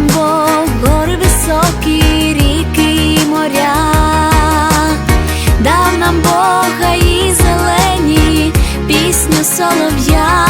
нам Бог, гори високі, і моря, дав нам Бога і зелені пісню солов'я.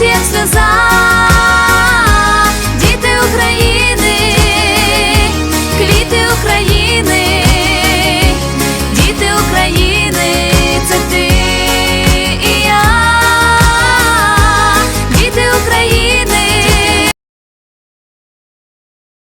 jetzt für sein.